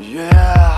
Yeah.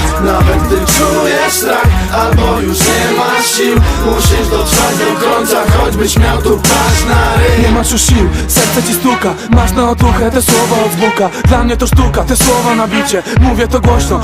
choćbyś miał tu na ryj. Nie masz już sił, serce ci stuka. Masz na otuchę te słowa od Buka Dla mnie to sztuka, te słowa na bicie. Mówię to głośno